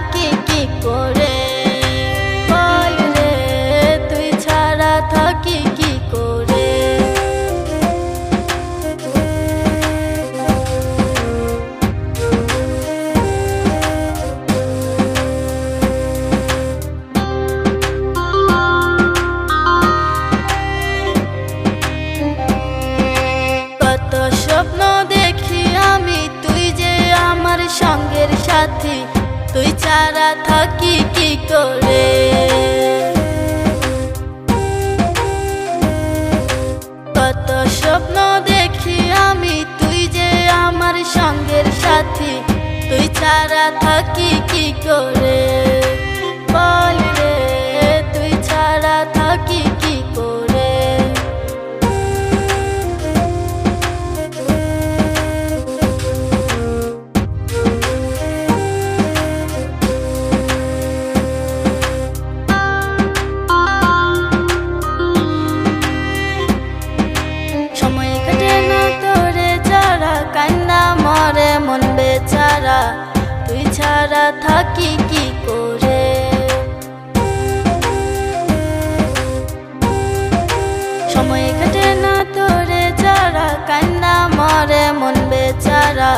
থাকি কি করে? রে, তুই ছাড়া থাকি কি করে? কত স্বপ্ন দেখি আমি, তুই যে আমার সঙ্গের সাথী। তুই ছাড়া থাকি কি করে? কত স্বপ্ন দেখি আমি, তুই যে আমার সঙ্গের সাথী। তুই ছাড়া থাকি কি করে? বল থাকি কি করে? সময় কাটে না তোরে যারা কান্না মরে মন বেচারা।